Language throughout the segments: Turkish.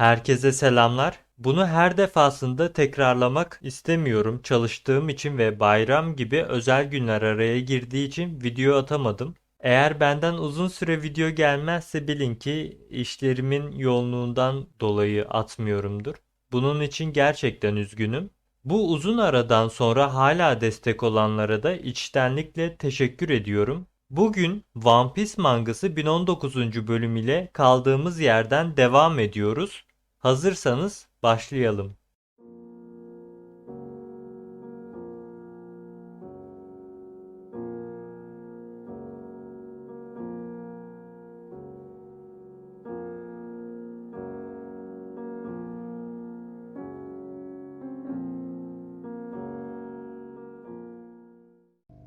Herkese selamlar. Bunu her defasında tekrarlamak istemiyorum. Çalıştığım için ve bayram gibi özel günler araya girdiği için video atamadım. Eğer benden uzun süre video gelmezse bilin ki işlerimin yoğunluğundan dolayı atmıyorumdur. Bunun için gerçekten üzgünüm. Bu uzun aradan sonra hala destek olanlara da içtenlikle teşekkür ediyorum. Bugün One Piece mangası 1019. bölüm ile kaldığımız yerden devam ediyoruz. Hazırsanız başlayalım.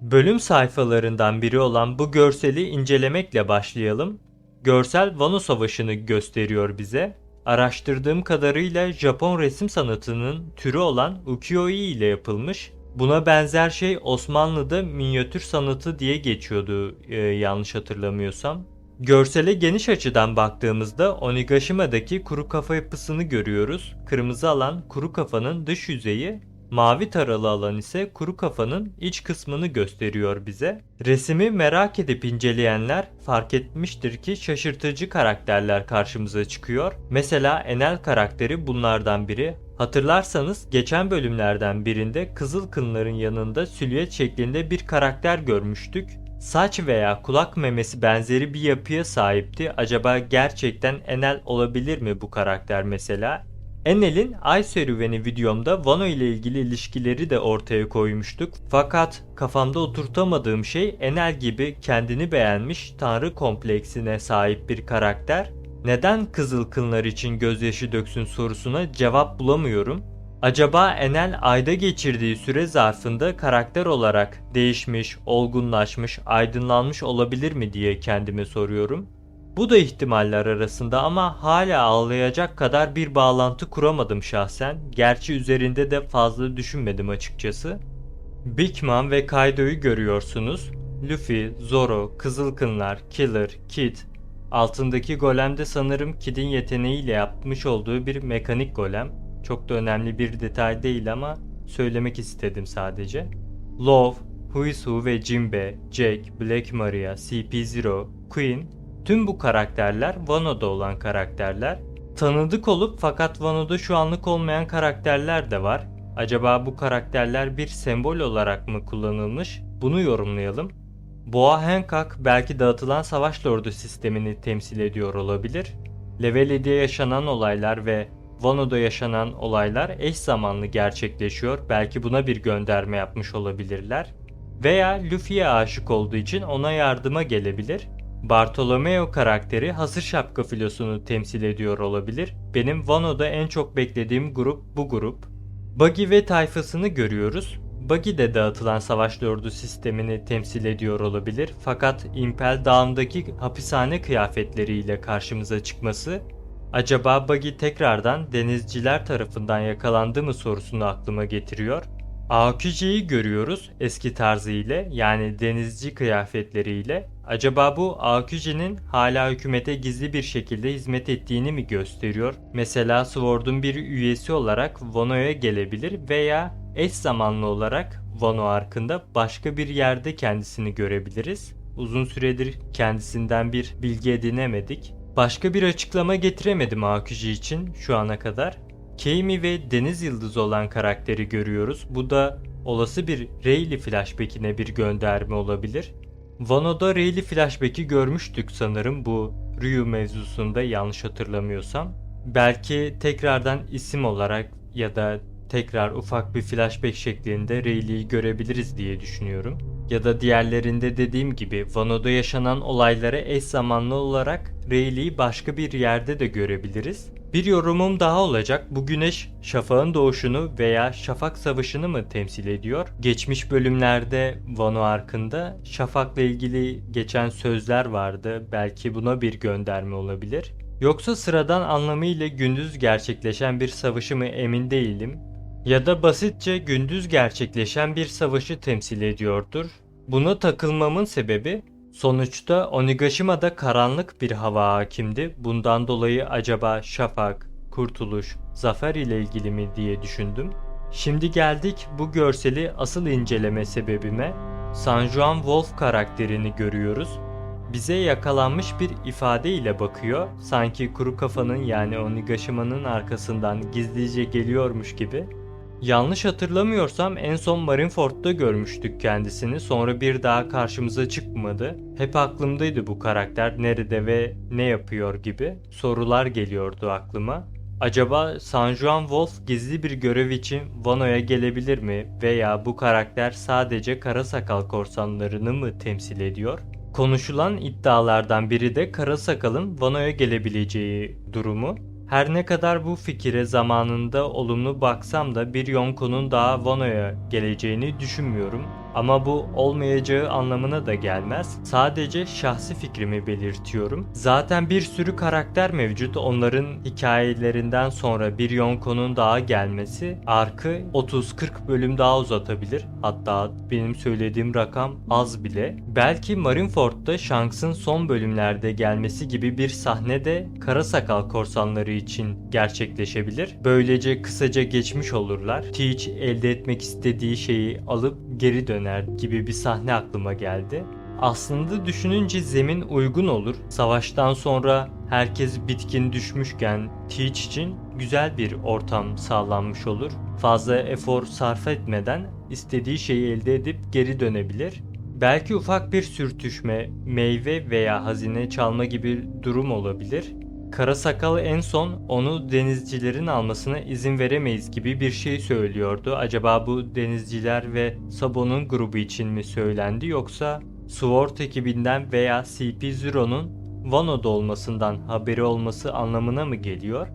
Bölüm sayfalarından biri olan bu görseli incelemekle başlayalım. Görsel Wano Savaşı'nı gösteriyor bize. Araştırdığım kadarıyla Japon resim sanatının türü olan ukiyo-e ile yapılmış. Buna benzer şey Osmanlı'da minyatür sanatı diye geçiyordu e, yanlış hatırlamıyorsam. Görsele geniş açıdan baktığımızda Onigashima'daki kuru kafa yapısını görüyoruz. Kırmızı alan kuru kafanın dış yüzeyi, Mavi taralı alan ise kuru kafanın iç kısmını gösteriyor bize. Resimi merak edip inceleyenler fark etmiştir ki şaşırtıcı karakterler karşımıza çıkıyor. Mesela Enel karakteri bunlardan biri. Hatırlarsanız geçen bölümlerden birinde Kızıl Kınların yanında silüet şeklinde bir karakter görmüştük. Saç veya kulak memesi benzeri bir yapıya sahipti. Acaba gerçekten Enel olabilir mi bu karakter mesela? Enel'in Ay serüveni videomda Vano ile ilgili ilişkileri de ortaya koymuştuk. Fakat kafamda oturtamadığım şey Enel gibi kendini beğenmiş tanrı kompleksine sahip bir karakter. Neden kızıl kınlar için gözyaşı döksün sorusuna cevap bulamıyorum. Acaba Enel ayda geçirdiği süre zarfında karakter olarak değişmiş, olgunlaşmış, aydınlanmış olabilir mi diye kendime soruyorum. Bu da ihtimaller arasında ama hala ağlayacak kadar bir bağlantı kuramadım şahsen. Gerçi üzerinde de fazla düşünmedim açıkçası. Big Mom ve Kaido'yu görüyorsunuz. Luffy, Zoro, Kızılkınlar, Killer, Kid. Altındaki golem de sanırım Kid'in yeteneğiyle yapmış olduğu bir mekanik golem. Çok da önemli bir detay değil ama söylemek istedim sadece. Love, Huisu ve Jinbe, Jack, Black Maria, CP0, Queen Tüm bu karakterler Wano'da olan karakterler. Tanıdık olup fakat Wano'da şu anlık olmayan karakterler de var. Acaba bu karakterler bir sembol olarak mı kullanılmış? Bunu yorumlayalım. Boğa Hancock belki dağıtılan savaş lordu sistemini temsil ediyor olabilir. Level 7'ye yaşanan olaylar ve Wano'da yaşanan olaylar eş zamanlı gerçekleşiyor. Belki buna bir gönderme yapmış olabilirler. Veya Luffy'ye aşık olduğu için ona yardıma gelebilir. Bartolomeo karakteri hasır şapka filosunu temsil ediyor olabilir. Benim Wano'da en çok beklediğim grup bu grup. Buggy ve tayfasını görüyoruz. Buggy de dağıtılan savaş lordu sistemini temsil ediyor olabilir. Fakat Impel Dağı'ndaki hapishane kıyafetleriyle karşımıza çıkması acaba Buggy tekrardan denizciler tarafından yakalandı mı sorusunu aklıma getiriyor. Aokiji görüyoruz eski tarzı ile yani denizci kıyafetleriyle. Acaba bu Aokiji'nin hala hükümete gizli bir şekilde hizmet ettiğini mi gösteriyor? Mesela Sword'un bir üyesi olarak Wano'ya gelebilir veya eş zamanlı olarak Wano arkında başka bir yerde kendisini görebiliriz. Uzun süredir kendisinden bir bilgi edinemedik. Başka bir açıklama getiremedim Aokiji için şu ana kadar. Keimi ve Deniz Yıldızı olan karakteri görüyoruz. Bu da olası bir Rayleigh flashback'ine bir gönderme olabilir. Wano'da Rayleigh flashback'i görmüştük sanırım bu Ryu mevzusunda yanlış hatırlamıyorsam. Belki tekrardan isim olarak ya da tekrar ufak bir flashback şeklinde Rayleigh'i görebiliriz diye düşünüyorum. Ya da diğerlerinde dediğim gibi Wano'da yaşanan olaylara eş zamanlı olarak Rayleigh'i başka bir yerde de görebiliriz. Bir yorumum daha olacak. Bu güneş şafağın doğuşunu veya şafak savaşını mı temsil ediyor? Geçmiş bölümlerde Vano arkında şafakla ilgili geçen sözler vardı. Belki buna bir gönderme olabilir. Yoksa sıradan anlamıyla gündüz gerçekleşen bir savaşı mı emin değilim. Ya da basitçe gündüz gerçekleşen bir savaşı temsil ediyordur. Buna takılmamın sebebi Sonuçta Onigashima'da karanlık bir hava hakimdi. Bundan dolayı acaba şafak, kurtuluş, zafer ile ilgili mi diye düşündüm. Şimdi geldik bu görseli asıl inceleme sebebime. San Juan Wolf karakterini görüyoruz. Bize yakalanmış bir ifade ile bakıyor. Sanki kuru kafanın yani Onigashima'nın arkasından gizlice geliyormuş gibi. Yanlış hatırlamıyorsam en son Marineford'da görmüştük kendisini. Sonra bir daha karşımıza çıkmadı. Hep aklımdaydı bu karakter nerede ve ne yapıyor gibi sorular geliyordu aklıma. Acaba San Juan Wolf gizli bir görev için Wano'ya gelebilir mi veya bu karakter sadece kara sakal korsanlarını mı temsil ediyor? Konuşulan iddialardan biri de kara sakalın Wano'ya gelebileceği durumu. Her ne kadar bu fikire zamanında olumlu baksam da bir Yonko'nun daha Wano'ya geleceğini düşünmüyorum. Ama bu olmayacağı anlamına da gelmez. Sadece şahsi fikrimi belirtiyorum. Zaten bir sürü karakter mevcut. Onların hikayelerinden sonra bir Yonko'nun daha gelmesi arkı 30-40 bölüm daha uzatabilir. Hatta benim söylediğim rakam az bile. Belki Marineford'da Shanks'ın son bölümlerde gelmesi gibi bir sahne de Kara Sakal korsanları için gerçekleşebilir. Böylece kısaca geçmiş olurlar. Teach elde etmek istediği şeyi alıp geri döner gibi bir sahne aklıma geldi. Aslında düşününce zemin uygun olur. Savaştan sonra herkes bitkin düşmüşken Teach için güzel bir ortam sağlanmış olur. Fazla efor sarf etmeden istediği şeyi elde edip geri dönebilir. Belki ufak bir sürtüşme, meyve veya hazine çalma gibi durum olabilir. Kara sakal en son onu denizcilerin almasına izin veremeyiz gibi bir şey söylüyordu. Acaba bu denizciler ve Sabo'nun grubu için mi söylendi yoksa Sword ekibinden veya CP0'nun Wano'da olmasından haberi olması anlamına mı geliyor?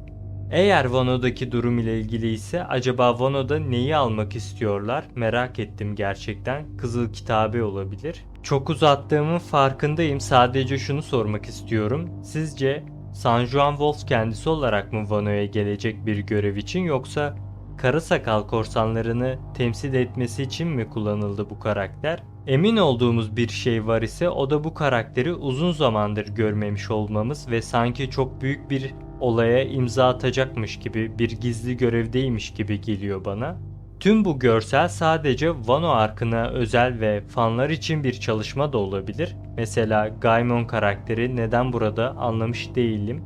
Eğer Wano'daki durum ile ilgili ise acaba Wano'da neyi almak istiyorlar merak ettim gerçekten. Kızıl Kitabe olabilir. Çok uzattığımın farkındayım. Sadece şunu sormak istiyorum. Sizce San Juan Wolf kendisi olarak mı Wano'ya gelecek bir görev için yoksa Kara Sakal korsanlarını temsil etmesi için mi kullanıldı bu karakter? Emin olduğumuz bir şey var ise o da bu karakteri uzun zamandır görmemiş olmamız ve sanki çok büyük bir olaya imza atacakmış gibi bir gizli görevdeymiş gibi geliyor bana. Tüm bu görsel sadece Wano arkına özel ve fanlar için bir çalışma da olabilir. Mesela Gaimon karakteri neden burada anlamış değilim.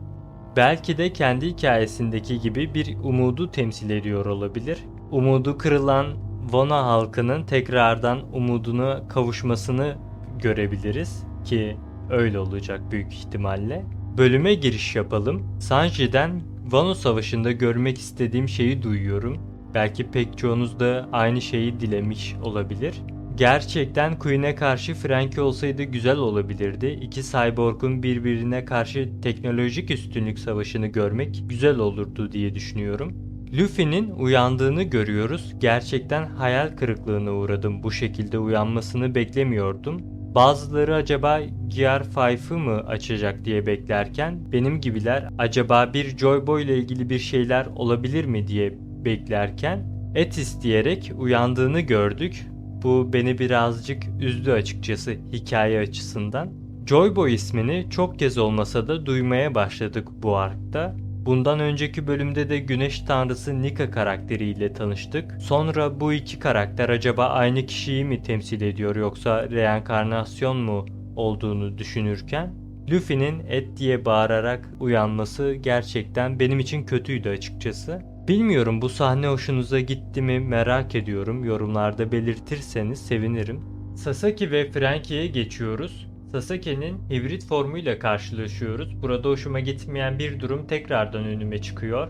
Belki de kendi hikayesindeki gibi bir umudu temsil ediyor olabilir. Umudu kırılan Wano halkının tekrardan umuduna kavuşmasını görebiliriz ki öyle olacak büyük ihtimalle. Bölüme giriş yapalım. Sanji'den Wano Savaşı'nda görmek istediğim şeyi duyuyorum. Belki pek çoğunuz da aynı şeyi dilemiş olabilir. Gerçekten Queen'e karşı Frankie olsaydı güzel olabilirdi. İki cyborg'un birbirine karşı teknolojik üstünlük savaşını görmek güzel olurdu diye düşünüyorum. Luffy'nin uyandığını görüyoruz. Gerçekten hayal kırıklığına uğradım. Bu şekilde uyanmasını beklemiyordum. Bazıları acaba Gear 5'ı mı açacak diye beklerken benim gibiler acaba bir Joy Boy ile ilgili bir şeyler olabilir mi diye beklerken et isteyerek uyandığını gördük. Bu beni birazcık üzdü açıkçası hikaye açısından. Joyboy ismini çok kez olmasa da duymaya başladık bu arkta. Bundan önceki bölümde de Güneş Tanrısı Nika karakteriyle tanıştık. Sonra bu iki karakter acaba aynı kişiyi mi temsil ediyor yoksa reenkarnasyon mu olduğunu düşünürken Luffy'nin et diye bağırarak uyanması gerçekten benim için kötüydü açıkçası. Bilmiyorum bu sahne hoşunuza gitti mi merak ediyorum. Yorumlarda belirtirseniz sevinirim. Sasaki ve Frankie'ye geçiyoruz. Sasaki'nin hibrit formuyla karşılaşıyoruz. Burada hoşuma gitmeyen bir durum tekrardan önüme çıkıyor.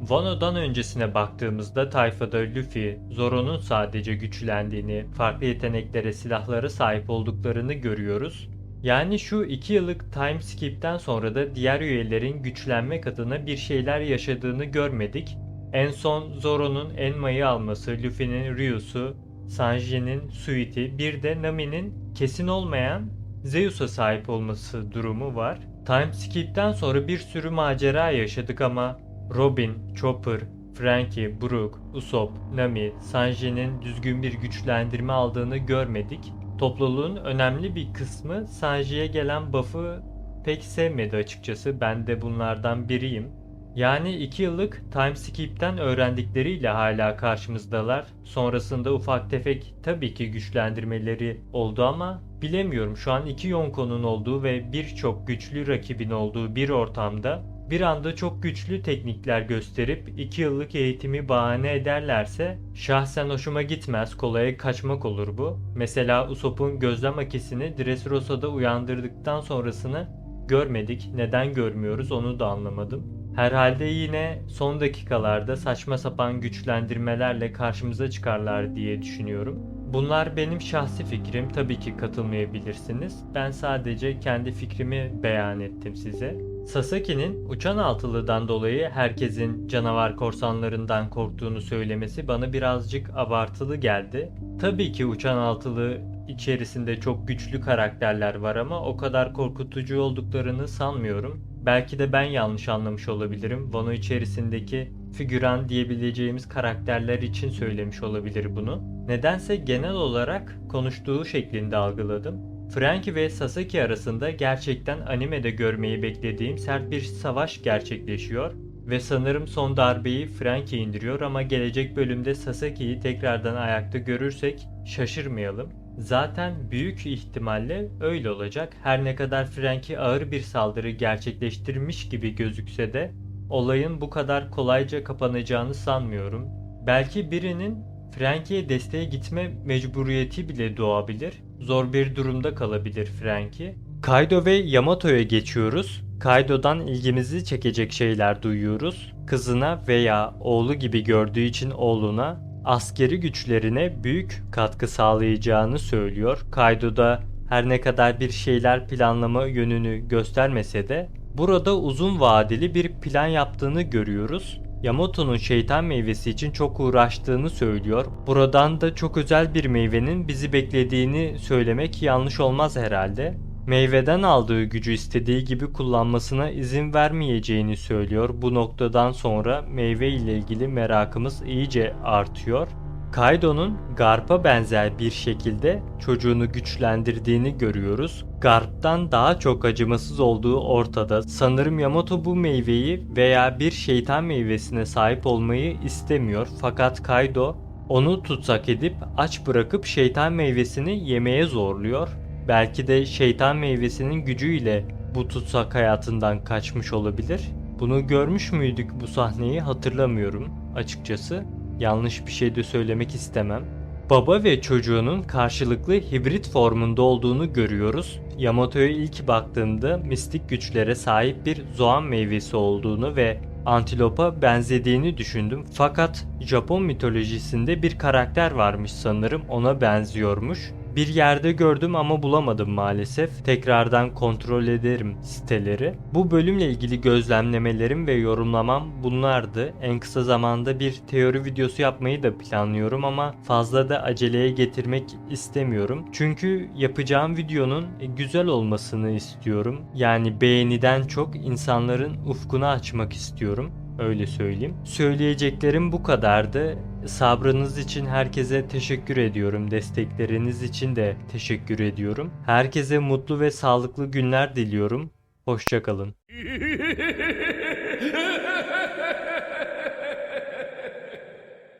Wano'dan öncesine baktığımızda tayfada Luffy, Zoro'nun sadece güçlendiğini, farklı yeteneklere, silahlara sahip olduklarını görüyoruz. Yani şu 2 yıllık time skip'ten sonra da diğer üyelerin güçlenmek adına bir şeyler yaşadığını görmedik. En son Zoro'nun Enma'yı alması, Luffy'nin Ryu'su, Sanji'nin Suit'i, bir de Nami'nin kesin olmayan Zeus'a sahip olması durumu var. Time Skip'ten sonra bir sürü macera yaşadık ama Robin, Chopper, Frankie, Brook, Usopp, Nami, Sanji'nin düzgün bir güçlendirme aldığını görmedik. Topluluğun önemli bir kısmı Sanji'ye gelen buff'ı pek sevmedi açıkçası. Ben de bunlardan biriyim. Yani 2 yıllık time skip'ten öğrendikleriyle hala karşımızdalar. Sonrasında ufak tefek tabii ki güçlendirmeleri oldu ama bilemiyorum. Şu an iki Yonko'nun olduğu ve birçok güçlü rakibin olduğu bir ortamda bir anda çok güçlü teknikler gösterip 2 yıllık eğitimi bahane ederlerse şahsen hoşuma gitmez. Kolaya kaçmak olur bu. Mesela Usopp'un gözlem akisini Dressrosa'da uyandırdıktan sonrasını görmedik. Neden görmüyoruz onu da anlamadım. Herhalde yine son dakikalarda saçma sapan güçlendirmelerle karşımıza çıkarlar diye düşünüyorum. Bunlar benim şahsi fikrim. Tabii ki katılmayabilirsiniz. Ben sadece kendi fikrimi beyan ettim size. Sasaki'nin uçan altılıdan dolayı herkesin canavar korsanlarından korktuğunu söylemesi bana birazcık abartılı geldi. Tabii ki uçan altılı içerisinde çok güçlü karakterler var ama o kadar korkutucu olduklarını sanmıyorum. Belki de ben yanlış anlamış olabilirim. Wano içerisindeki figüran diyebileceğimiz karakterler için söylemiş olabilir bunu. Nedense genel olarak konuştuğu şeklinde algıladım. Frankie ve Sasaki arasında gerçekten animede görmeyi beklediğim sert bir savaş gerçekleşiyor ve sanırım son darbeyi Frankie indiriyor ama gelecek bölümde Sasaki'yi tekrardan ayakta görürsek şaşırmayalım. Zaten büyük ihtimalle öyle olacak. Her ne kadar Frankie ağır bir saldırı gerçekleştirmiş gibi gözükse de olayın bu kadar kolayca kapanacağını sanmıyorum. Belki birinin Frankie'ye desteğe gitme mecburiyeti bile doğabilir. Zor bir durumda kalabilir Frankie. Kaido ve Yamato'ya geçiyoruz. Kaido'dan ilgimizi çekecek şeyler duyuyoruz. Kızına veya oğlu gibi gördüğü için oğluna askeri güçlerine büyük katkı sağlayacağını söylüyor. Kaido'da her ne kadar bir şeyler planlama yönünü göstermese de burada uzun vadeli bir plan yaptığını görüyoruz. Yamato'nun şeytan meyvesi için çok uğraştığını söylüyor. Buradan da çok özel bir meyvenin bizi beklediğini söylemek yanlış olmaz herhalde. Meyveden aldığı gücü istediği gibi kullanmasına izin vermeyeceğini söylüyor. Bu noktadan sonra meyve ile ilgili merakımız iyice artıyor. Kaido'nun Garp'a benzer bir şekilde çocuğunu güçlendirdiğini görüyoruz. Garp'tan daha çok acımasız olduğu ortada. Sanırım Yamato bu meyveyi veya bir şeytan meyvesine sahip olmayı istemiyor. Fakat Kaido onu tutsak edip aç bırakıp şeytan meyvesini yemeye zorluyor. Belki de şeytan meyvesinin gücüyle bu tutsak hayatından kaçmış olabilir. Bunu görmüş müydük bu sahneyi hatırlamıyorum açıkçası. Yanlış bir şey de söylemek istemem. Baba ve çocuğunun karşılıklı hibrit formunda olduğunu görüyoruz. Yamato'ya ilk baktığımda mistik güçlere sahip bir zoan meyvesi olduğunu ve antilopa benzediğini düşündüm. Fakat Japon mitolojisinde bir karakter varmış sanırım ona benziyormuş. Bir yerde gördüm ama bulamadım maalesef. Tekrardan kontrol ederim siteleri. Bu bölümle ilgili gözlemlemelerim ve yorumlamam bunlardı. En kısa zamanda bir teori videosu yapmayı da planlıyorum ama fazla da aceleye getirmek istemiyorum. Çünkü yapacağım videonun güzel olmasını istiyorum. Yani beğeniden çok insanların ufkunu açmak istiyorum öyle söyleyeyim. Söyleyeceklerim bu kadardı. Sabrınız için herkese teşekkür ediyorum. Destekleriniz için de teşekkür ediyorum. Herkese mutlu ve sağlıklı günler diliyorum. Hoşçakalın.